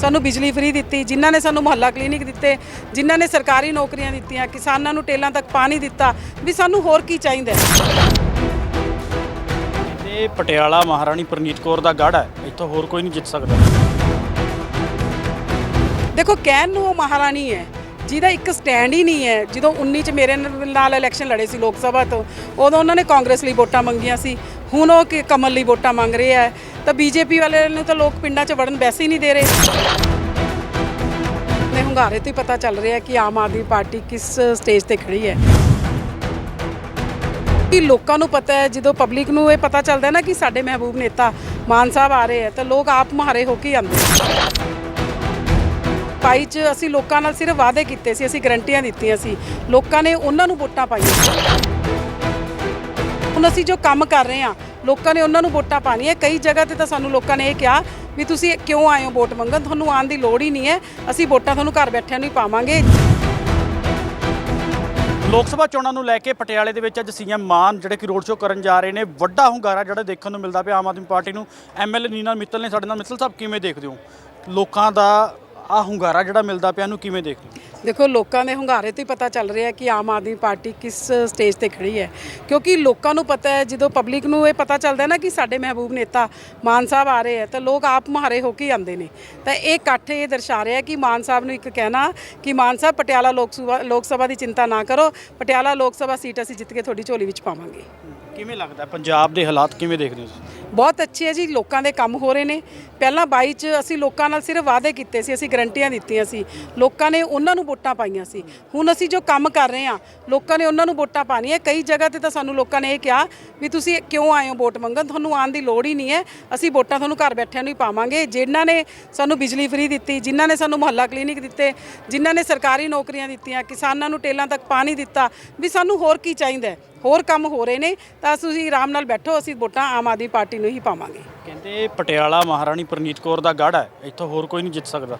ਸਾਨੂੰ ਬਿਜਲੀ ਫ੍ਰੀ ਦਿੱਤੀ ਜਿਨ੍ਹਾਂ ਨੇ ਸਾਨੂੰ ਮੁਹੱਲਾ ਕਲੀਨਿਕ ਦਿੱਤੇ ਜਿਨ੍ਹਾਂ ਨੇ ਸਰਕਾਰੀ ਨੌਕਰੀਆਂ ਦਿੱਤੀਆਂ ਕਿਸਾਨਾਂ ਨੂੰ ਟੇਲਾਂ ਤੱਕ ਪਾਣੀ ਦਿੱਤਾ ਵੀ ਸਾਨੂੰ ਹੋਰ ਕੀ ਚਾਹੀਦਾ ਹੈ? ਤੇ ਪਟਿਆਲਾ ਮਹਾਰਾਣੀ ਪ੍ਰਨੀਤ ਕੌਰ ਦਾ ਗੜ ਹੈ ਇੱਥੋਂ ਹੋਰ ਕੋਈ ਨਹੀਂ ਜਿੱਤ ਸਕਦਾ ਦੇਖੋ ਕਹਿਣ ਨੂੰ ਉਹ ਮਹਾਰਾਣੀ ਹੈ ਜਿਹਦਾ ਇੱਕ ਸਟੈਂਡ ਹੀ ਨਹੀਂ ਹੈ ਜਦੋਂ 19 ਚ ਮੇਰੇ ਨਾਲ ਇਲੈਕਸ਼ਨ ਲੜੇ ਸੀ ਲੋਕ ਸਭਾ ਤੋਂ ਉਦੋਂ ਉਹਨਾਂ ਨੇ ਕਾਂਗਰਸ ਲਈ ਵੋਟਾਂ ਮੰਗੀਆਂ ਸੀ ਹੁਣ ਉਹ ਕਿ ਕਮਲ ਲਈ ਵੋਟਾਂ ਮੰਗ ਰਹੇ ਆ ਤਾਂ ਬੀਜੇਪੀ ਵਾਲੇ ਨੂੰ ਤਾਂ ਲੋਕ ਪਿੰਡਾਂ 'ਚ ਵੜਨ ਵੈਸੇ ਹੀ ਨਹੀਂ ਦੇ ਰਹੇ। ਨੇ ਹੁੰਗਾਰੇ ਤੋਂ ਹੀ ਪਤਾ ਚੱਲ ਰਿਹਾ ਕਿ ਆਮ ਆਦਮੀ ਪਾਰਟੀ ਕਿਸ ਸਟੇਜ ਤੇ ਖੜੀ ਹੈ। ਕਿ ਲੋਕਾਂ ਨੂੰ ਪਤਾ ਹੈ, ਜਦੋਂ ਪਬਲਿਕ ਨੂੰ ਇਹ ਪਤਾ ਚੱਲਦਾ ਨਾ ਕਿ ਸਾਡੇ ਮਹਿਬੂਬ ਨੇਤਾ ਮਾਨ ਸਾਹਿਬ ਆ ਰਹੇ ਹੈ, ਤਾਂ ਲੋਕ ਆਪ ਮੁਹਾਰੇ ਹੋ ਕੇ ਆਉਂਦੇ ਨੇ। ਪਾਈ ਚ ਅਸੀਂ ਲੋਕਾਂ ਨਾਲ ਸਿਰਫ ਵਾਅਦੇ ਕੀਤੇ ਸੀ, ਅਸੀਂ ਗਰੰਟੀਆਂ ਦਿੱਤੀਆਂ ਸੀ। ਲੋਕਾਂ ਨੇ ਉਹਨਾਂ ਨੂੰ ਵੋਟਾਂ ਪਾਈਆਂ। ਹੁਣ ਅਸੀਂ ਜੋ ਕੰਮ ਕਰ ਰਹੇ ਹਾਂ ਲੋਕਾਂ ਨੇ ਉਹਨਾਂ ਨੂੰ ਵੋਟਾਂ ਪਾਣੀਆਂ। ਕਈ ਜਗ੍ਹਾ ਤੇ ਤਾਂ ਸਾਨੂੰ ਲੋਕਾਂ ਨੇ ਇਹ ਕਿਹਾ ਵੀ ਤੁਸੀਂ ਕਿਉਂ ਆਏ ਹੋ ਵੋਟ ਮੰਗਣ? ਤੁਹਾਨੂੰ ਆਉਣ ਦੀ ਲੋੜ ਹੀ ਨਹੀਂ ਹੈ। ਅਸੀਂ ਵੋਟਾਂ ਤੁਹਾਨੂੰ ਘਰ ਬੈਠਿਆਂ ਨੂੰ ਹੀ ਪਾਵਾਂਗੇ। ਲੋਕ ਸਭਾ ਚੋਣਾਂ ਨੂੰ ਲੈ ਕੇ ਪਟਿਆਲੇ ਦੇ ਵਿੱਚ ਅੱਜ ਸੀਐਮ ਮਾਨ ਜਿਹੜੇ ਕਿ ਰੋਡ ਸ਼ੋਅ ਕਰਨ ਜਾ ਰਹੇ ਨੇ, ਵੱਡਾ ਹੁੰਗਾਰਾ ਜਿਹੜਾ ਦੇਖਣ ਨੂੰ ਮਿਲਦਾ ਪਿਆ ਆਮ ਆਦਮੀ ਪਾਰਟੀ ਨੂੰ। ਐਮਐਲਏ ਨੀਨਾ ਮਿੱਤਲ ਨੇ ਸਾਡੇ ਨਾਲ। ਮਿੱਤਲ ਸਾਹਿਬ, ਕਿਵੇਂ ਦੇਖਦੇ ਹੋ? ਲੋਕਾਂ ਦਾ ਆ ਹੁੰਗਾਰਾ ਜਿਹੜਾ ਮਿਲਦਾ ਪਿਆ ਇਹਨੂੰ ਕਿਵੇਂ ਦੇਖਦੇ ਹੋ? ਦੇਖੋ, ਲੋਕਾਂ ਦੇ ਹੁੰਗਾਰੇ ਤੋਂ ਹੀ ਪਤਾ ਚੱਲ ਰਿਹਾ ਕਿ ਆਮ ਆਦਮੀ ਪਾਰਟੀ ਕਿਸ ਸਟੇਜ ਤੇ ਖੜੀ ਹੈ। ਕਿਉਂਕਿ ਲੋਕਾਂ ਨੂੰ ਪਤਾ ਹੈ, ਜਦੋਂ ਪਬਲਿਕ ਨੂੰ ਇਹ ਪਤਾ ਚੱਲਦਾ ਨਾ ਕਿ ਸਾਡੇ ਮਹਿਬੂਬ ਨੇਤਾ ਮਾਨ ਸਾਹਿਬ ਆ ਰਹੇ ਹੈ, ਤਾਂ ਲੋਕ ਆਪ ਮੁਹਾਰੇ ਹੋ ਕੇ ਹੀ ਆਉਂਦੇ ਨੇ। ਤਾਂ ਇਹ ਇਕੱਠ ਇਹ ਦਰਸਾ ਰਿਹਾ ਕਿ ਮਾਨ ਸਾਹਿਬ ਨੂੰ ਇੱਕ ਕਹਿਣਾ ਕਿ ਮਾਨ ਸਾਹਿਬ, ਪਟਿਆਲਾ ਲੋਕ ਸਭਾ ਲੋਕ ਸਭਾ ਦੀ ਚਿੰਤਾ ਨਾ ਕਰੋ। ਪਟਿਆਲਾ ਲੋਕ ਸਭਾ ਸੀਟ ਅਸੀਂ ਜਿੱਤ ਕੇ ਤੁਹਾਡੀ ਝੋਲੀ ਵਿੱਚ ਪਾਵਾਂਗੇ। ਕਿਵੇਂ ਲੱਗਦਾ ਪੰਜਾਬ ਦੇ ਹਾਲਾਤ ਕਿਵੇਂ ਦੇਖਦੇ ਹੋ ਤੁਸੀਂ? ਬਹੁਤ ਅੱਛੇ ਹੈ ਜੀ, ਲੋਕਾਂ ਦੇ ਕੰਮ ਹੋ ਰਹੇ ਨੇ। ਪਹਿਲਾਂ 22 ਚ ਅਸੀਂ ਲੋਕਾਂ ਨਾਲ ਸਿਰਫ ਵਾਅਦੇ ਕੀਤੇ ਸੀ, ਅਸੀਂ ਗਰੰਟੀਆਂ ਦਿੱਤੀਆਂ ਸੀ। ਲੋਕਾਂ ਨੇ ਉਹਨਾਂ ਨੂੰ ਵੋਟਾਂ ਪਾਈਆਂ ਸੀ। ਹੁਣ ਅਸੀਂ ਜੋ ਕੰਮ ਕਰ ਰਹੇ ਹਾਂ, ਲੋਕਾਂ ਨੇ ਉਹਨਾਂ ਨੂੰ ਵੋਟਾਂ ਪਾਣੀਆਂ ਕਈ ਜਗ੍ਹਾ ਤੇ ਤਾਂ ਸਾਨੂੰ ਲੋਕਾਂ ਨੇ ਇਹ ਕਿਹਾ ਵੀ ਤੁਸੀਂ ਕਿਉਂ ਆਏ ਹੋ ਵੋਟ ਮੰਗਣ? ਤੁਹਾਨੂੰ ਆਉਣ ਦੀ ਲੋੜ ਹੀ ਨਹੀਂ ਹੈ। ਅਸੀਂ ਵੋਟਾਂ ਤੁਹਾਨੂੰ ਘਰ ਬੈਠਿਆਂ ਨੂੰ ਹੀ ਪਾਵਾਂਗੇ। ਜਿਨ੍ਹਾਂ ਨੇ ਸਾਨੂੰ ਬਿਜਲੀ ਫ੍ਰੀ ਦਿੱਤੀ, ਜਿਨ੍ਹਾਂ ਨੇ ਸਾਨੂੰ ਮੁਹੱਲਾ ਕਲੀਨਿਕ ਦਿੱਤੇ, ਜਿਨ੍ਹਾਂ ਨੇ ਸਰਕਾਰੀ ਨੌਕਰੀਆਂ ਦਿੱਤੀਆਂ, ਕਿਸਾਨਾਂ ਨੂੰ ਟੇਲਾਂ ਤੱਕ ਪਾਣੀ ਦਿੱਤਾ, ਵੀ ਸਾਨੂੰ ਹੋਰ ਕੀ ਚਾਹੀਦਾ ਹੋਰ ਕੰਮ ਹੋ ਰਹੇ ਨੇ ਤਾਂ ਤੁਸੀਂ ਆਰਾਮ ਨਾਲ ਬੈਠੋ ਅਸੀਂ ਵੋਟਾਂ ਆਮ ਆਦਮੀ ਪਾਰਟੀ ਨੂੰ ਹੀ ਪਾਵਾਂਗੇ। ਕਹਿੰਦੇ ਪਟਿਆਲਾ ਮਹਾਰਾਣੀ ਪ੍ਰਨੀਤ ਕੌਰ ਦਾ ਗੜ ਹੈ ਇੱਥੋਂ ਹੋਰ ਕੋਈ ਨਹੀਂ ਜਿੱਤ ਸਕਦਾ।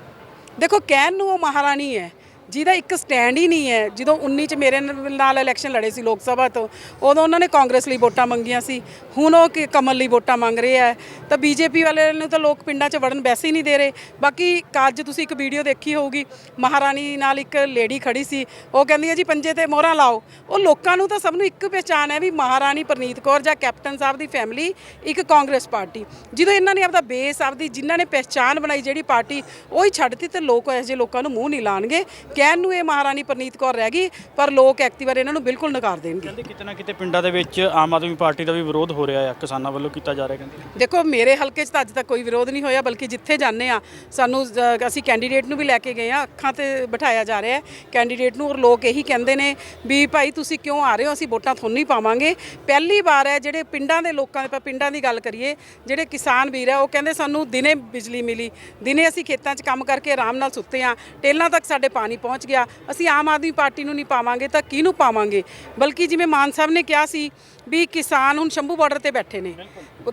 ਦੇਖੋ ਕਹਿਣ ਨੂੰ ਉਹ ਮਹਾਰਾਣੀ ਹੈ ਜਿਹਦਾ ਇੱਕ ਸਟੈਂਡ ਹੀ ਨਹੀਂ ਹੈ। ਜਦੋਂ 19 ਚ ਮੇਰੇ ਨਾਲ ਇਲੈਕਸ਼ਨ ਲੜੇ ਸੀ ਲੋਕ ਸਭਾ ਤੋਂ, ਉਦੋਂ ਉਹਨਾਂ ਨੇ ਕਾਂਗਰਸ ਲਈ ਵੋਟਾਂ ਮੰਗੀਆਂ ਸੀ। ਹੁਣ ਉਹ ਕਿ, ਕਮਲ ਲਈ ਵੋਟਾਂ ਮੰਗ ਰਹੇ ਆ ਤਾਂ ਬੀਜੇਪੀ ਵਾਲੇ ਨੂੰ ਤਾਂ ਲੋਕ ਪਿੰਡਾਂ 'ਚ ਵੜਨ ਵੈਸੇ ਹੀ ਨਹੀਂ ਦੇ ਰਹੇ। ਬਾਕੀ ਕੱਜ ਤੁਸੀਂ ਇੱਕ ਵੀਡੀਓ ਦੇਖੀ ਹੋਊਗੀ, ਮਹਾਰਾਣੀ ਨਾਲ ਇੱਕ ਲੇਡੀ ਖੜੀ ਸੀ। ਉਹ ਕਹਿੰਦੀ ਹੈ ਜੀ, ਪੰਜੇ ਤੇ ਮੋਹਰਾਂ ਲਾਓ। ਉਹ ਲੋਕਾਂ ਨੂੰ ਤਾਂ ਸਭ ਨੂੰ ਇੱਕ ਪਹਿਚਾਨ ਹੈ ਵੀ ਮਹਾਰਾਣੀ ਪ੍ਰਨੀਤ ਕੌਰ ਜਾਂ ਕੈਪਟਨ ਸਾਹਿਬ ਦੀ ਫੈਮਿਲੀ ਇੱਕ ਕਾਂਗਰਸ ਪਾਰਟੀ। ਜਦੋਂ ਇਹਨਾਂ ਨੇ ਆਪਦਾ ਬੇਸ ਆਪਦੀ ਜਿਨ੍ਹਾਂ ਨੇ ਪਹਿਚਾਨ ਬਣਾਈ ਜਿਹੜੀ ਪਾਰਟੀ, ਉਹ ਹੀ ਛੱਡਤੀ ਤੇ ਲੋਕ ਇਹੋ ਜਿਹੇ ਲੋਕਾਂ ਨੂੰ ਮੂੰਹ ਨਹੀਂ ਲਾਣਗੇ। ਕਹਿਣ ਨੂੰ ਇਹ ਮਹਾਰਾਣੀ ਪ੍ਰਨੀਤ ਕੌਰ ਰਹਿ ਗਈ ਪਰ ਲੋਕ ਐਕਟਿਵਰ ਇਹਨਾਂ ਨੂੰ ਬਿਲਕੁਲ ਨਕਾਰ ਦੇਣਗੇ। ਕਹਿੰਦੇ ਕਿਤੇ ਨਾ ਕਿਤੇ ਪਿੰਡਾਂ ਦੇ ਵਿੱਚ ਆਮ ਆਦਮੀ ਪਾਰਟੀ ਦਾ ਵੀ ਵਿਰੋਧ ਹੋ ਰਿਹਾ ਹੈ ਕਿਸਾਨਾਂ ਵੱਲੋਂ ਕੀਤਾ ਜਾ ਰਿਹਾ ਕਹਿੰਦੇ। ਦੇਖੋ ਮੇਰੇ ਹਲਕੇ 'ਚ ਤਾਂ ਅੱਜ ਤੱਕ ਕੋਈ ਵਿਰੋਧ ਨਹੀਂ ਹੋਇਆ ਬਲਕਿ ਜਿੱਥੇ ਜਾਂਦੇ ਆ ਸਾਨੂੰ ਅ, ਅਸੀਂ ਕੈਂਡੀਡੇਟ ਨੂੰ ਵੀ ਲੈ ਕੇ ਗਏ ਆ ਅੱਖਾਂ ਤੇ ਬਿਠਾਇਆ ਜਾ ਰਿਹਾ ਹੈ। ਕੈਂਡੀਡੇਟ ਨੂੰ ਔਰ ਲੋਕ ਇਹੀ ਕਹਿੰਦੇ ਨੇ ਵੀ ਭਾਈ ਤੁਸੀਂ ਕਿਉਂ ਆ ਰਹੇ ਹੋ ਅਸੀਂ ਵੋਟਾਂ ਤੁਹਾਨੂੰ ਹੀ ਪਾਵਾਂਗੇ। ਪਹਿਲੀ ਵਾਰ ਹੈ ਜਿਹੜੇ ਪਿੰਡਾਂ ਦੇ ਲੋਕਾਂ ਦੇ ਆਪਾਂ ਪਿੰਡਾਂ ਦੀ ਗੱਲ ਕਰੀਏ ਜਿਹੜੇ ਕਿਸਾਨ ਵੀਰ ਹੈ ਉਹ ਕਹਿੰਦੇ ਸਾਨੂੰ ਦਿਨੇ ਬਿਜਲੀ ਮਿਲੀ ਦਿਨੇ ਅਸੀਂ ਖੇਤਾਂ 'ਚ ਕੰਮ ਕਰਕੇ ਆਰਾਮ ਨਾਲ ਸੁੱਤੇ ਆ ਟੇਲਾਂ ਤੱਕ ਸਾਡੇ ਪਾਣੀ ਪਹੁੰਚ ਗਿਆ। ਅਸੀਂ ਆਮ ਆਦਮੀ ਪਾਰਟੀ ਨੂੰ ਨਹੀਂ ਪਾਵਾਂਗੇ ਤਾਂ ਕਿਹਨੂੰ ਪਾਵਾਂਗੇ? ਬਲਕਿ ਜਿਵੇਂ ਮਾਨ ਸਾਹਿਬ ਨੇ ਕਿਹਾ ਸੀ ਵੀ ਕਿਸਾਨ ਹੁਣ ਸ਼ੰਭੂ ਬਾਰਡਰ ਤੇ ਬੈਠੇ ਨੇ।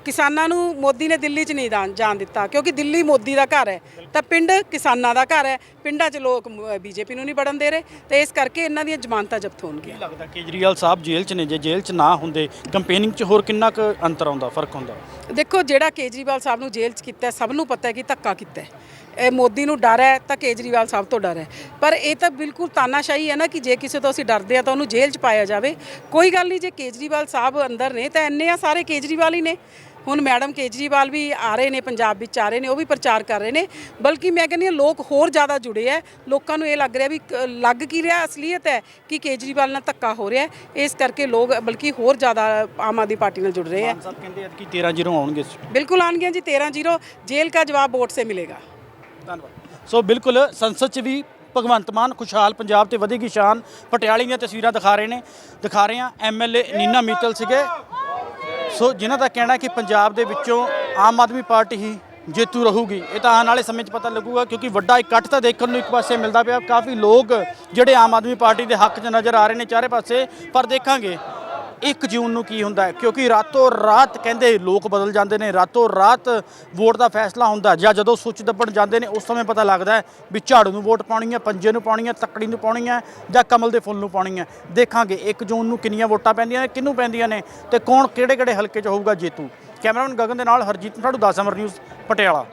ਕਿਸਾਨਾਂ ਨੂੰ ਮੋਦੀ ਨੇ ਦਿੱਲੀ 'ਚ ਨਹੀਂ ਜਾਣ ਦਿੱਤਾ ਕਿਉਂਕਿ ਦਿੱਲੀ ਮੋਦੀ ਦਾ ਘਰ ਹੈ। ਤਾਂ ਪਿੰਡ ਕਿਸਾਨਾਂ ਦਾ ਘਰ ਹੈ ਪਿੰਡਾਂ 'ਚ ਲੋਕ ਬੀਜੇਪੀ ਨੂੰ ਨਹੀਂ ਵੜਨ ਦੇ ਰਹੇ। ਤੇ ਇਸ ਕਰਕੇ ਇਹਨਾਂ ਦੀਆਂ ਜ਼ਮਾਨਤਾਂ ਜ਼ਬਤ ਹੋਣਗੀਆਂ ਲੱਗਦਾ ਕੇਜਰੀਵਾਲ ਸਾਹਿਬ ਜੇਲ੍ਹ 'ਚ ਨੇ? ਜੇ ਜੇਲ੍ਹ 'ਚ ਨਾ ਹੁੰਦੇ ਕੰਪੇਨਿੰਗ 'ਚ ਹੋਰ ਕਿੰਨਾ ਕੁ ਅੰਤਰ ਆਉਂਦਾ ਫ਼ਰਕ ਹੁੰਦਾ ਦੇਖੋ ਜਿਹੜਾ ਕੇਜਰੀਵਾਲ ਸਾਹਿਬ ਨੂੰ ਜੇਲ੍ਹ 'ਚ ਕੀਤਾ ਸਭ ਨੂੰ ਪਤਾ ਹੈ ਕਿ ਧੱਕਾ ਕੀਤਾ ਹੈ। ਇਹ ਮੋਦੀ ਨੂੰ ਡਰ ਹੈ ਤਾਂ ਕੇਜਰੀਵਾਲ ਸਾਹਿਬ ਤੋਂ ਡਰ ਹੈ। ਪਰ ਇਹ ਤਾਂ ਬਿਲਕੁਲ ਤਾਨਾਸ਼ਾਹੀ ਹੈ ਨਾ ਕਿ ਜੇ ਕਿਸੇ ਤੋਂ ਅਸੀਂ ਡਰਦੇ ਆ ਤਾਂ ਉਹਨੂੰ ਜੇਲ੍ਹ 'ਚ ਪਾਇਆ ਜਾਵੇ। ਕੋਈ ਗੱਲ ਨਹੀਂ ਜੇ ਕੇਜਰੀਵਾਲ ਸਾਹਿਬ ਸਾਹਿਬ ਅੰਦਰ ਨੇ ਤਾਂ ਇੰਨੇ ਆ ਸਾਰੇ ਕੇਜਰੀਵਾਲ ਹੀ ਨੇ। ਹੁਣ ਮੈਡਮ ਕੇਜਰੀਵਾਲ ਵੀ ਆ ਰਹੇ ਨੇ ਪੰਜਾਬ ਵਿੱਚ ਆ ਰਹੇ ਨੇ ਉਹ ਵੀ ਪ੍ਰਚਾਰ ਕਰ ਰਹੇ ਨੇ। ਬਲਕਿ ਮੈਂ ਕਹਿੰਦੀ ਹਾਂ ਲੋਕ ਹੋਰ ਜ਼ਿਆਦਾ ਜੁੜੇ ਐ। ਲੋਕਾਂ ਨੂੰ ਇਹ ਲੱਗ ਰਿਹਾ ਵੀ ਲੱਗ ਕੀ ਰਿਹਾ ਅਸਲੀਅਤ ਹੈ ਕਿ ਕੇਜਰੀਵਾਲ ਨਾਲ ਧੱਕਾ ਹੋ ਰਿਹਾ ਇਸ ਕਰਕੇ ਲੋਕ ਬਲਕਿ ਹੋਰ ਜ਼ਿਆਦਾ ਆਮ ਆਦਮੀ ਪਾਰਟੀ ਨਾਲ ਜੁੜ ਰਹੇ ਐ। ਸਾਹਿਬ ਕਹਿੰਦੇ ਕਿ 13 ਜ਼ੀਰੋ ਆਉਣਗੇ ਬਿਲਕੁਲ ਆਣਗੇ ਜੀ 13 ਜ਼ੀਰੋ ਜੇਲ੍ਹ ਦਾ ਜਵਾਬ ਵੋਟ ਸੇ ਮਿਲੇਗਾ। ਧੰਨਵਾਦ। ਸੋ ਬਿਲਕੁਲ ਸੰਸਦ 'ਚ ਵੀ ਭਗਵੰਤ ਮਾਨ ਖੁਸ਼ਹਾਲ ਪੰਜਾਬ ਤੇ ਵਧੇਗੀ ਸ਼ਾਨ। ਪਟਿਆਲੇ ਦੀਆਂ ਤਸਵੀਰਾਂ ਦਿਖਾ ਰਹੇ ਨੇ, ਦਿਖਾ ਰਹੇ ਆ ਐਮਐਲਏ ਨੀਨਾ ਮੀਤਲ ਸੀਗੇ। ਸੋ ਜਿਨ੍ਹਾਂ ਦਾ ਕਹਿਣਾ ਕਿ ਪੰਜਾਬ ਦੇ ਵਿੱਚੋਂ ਆਮ ਆਦਮੀ ਪਾਰਟੀ ਹੀ ਜੇਤੂ ਰਹੂਗੀ। ਇਹ ਤਾਂ ਆਉਣ ਵਾਲੇ ਸਮੇਂ 'ਚ ਪਤਾ ਲੱਗੂਗਾ ਕਿਉਂਕਿ ਵੱਡਾ ਇਕੱਠ ਤਾਂ ਦੇਖਣ ਨੂੰ ਇੱਕ ਪਾਸੇ ਮਿਲਦਾ ਪਿਆ। ਕਾਫੀ ਲੋਕ ਜਿਹੜੇ ਆਮ ਆਦਮੀ ਪਾਰਟੀ ਦੇ ਹੱਕ 'ਚ ਨਜ਼ਰ ਆ ਰਹੇ ਨੇ ਚਾਰੇ ਪਾਸੇ, ਪਰ ਦੇਖਾਂਗੇ। 1 ਜੂਨ ਨੂੰ ਕੀ ਹੁੰਦਾ ਹੈ? ਕਿਉਂਕਿ ਰਾਤੋਂ ਰਾਤ ਕਹਿੰਦੇ ਲੋਕ ਬਦਲ ਜਾਂਦੇ ਨੇ, ਰਾਤੋਂ ਰਾਤ ਵੋਟ ਦਾ ਫੈਸਲਾ ਹੁੰਦਾ ਜਾਂ ਜਦੋਂ ਸੁੱਚ ਦੱਬਣ ਜਾਂਦੇ ਨੇ, ਉਸ ਸਮੇਂ ਪਤਾ ਲੱਗਦਾ ਹੈ ਵੀ ਝਾੜੂ ਨੂੰ ਵੋਟ ਪਾਉਣੀ ਹੈ, ਪੰਜੇ ਨੂੰ ਪਾਉਣੀ ਹੈ, ਤੱਕੜੀ ਨੂੰ ਪਾਉਣੀ ਹੈ ਜਾਂ ਕਮਲ ਦੇ ਫੁੱਲ ਨੂੰ ਪਾਉਣੀ ਹੈ। ਦੇਖਾਂਗੇ 1 ਜੂਨ ਨੂੰ ਕਿੰਨੀਆਂ ਵੋਟਾਂ ਪੈਂਦੀਆਂ ਨੇ, ਕਿਹਨੂੰ ਪੈਂਦੀਆਂ ਨੇ ਤੇ ਕੌਣ ਕਿਹੜੇ ਕਿਹੜੇ ਹਲਕੇ 'ਚ ਹੋਊਗਾ ਜੇਤੂ। ਕੈਮਰਾਮੈਨ ਗਗਨ ਦੇ ਨਾਲ ਹਰਜੀਤ ਸਾਡੂ 10 ਅਮਰ ਨਿਊਜ਼, ਪਟਿਆਲਾ।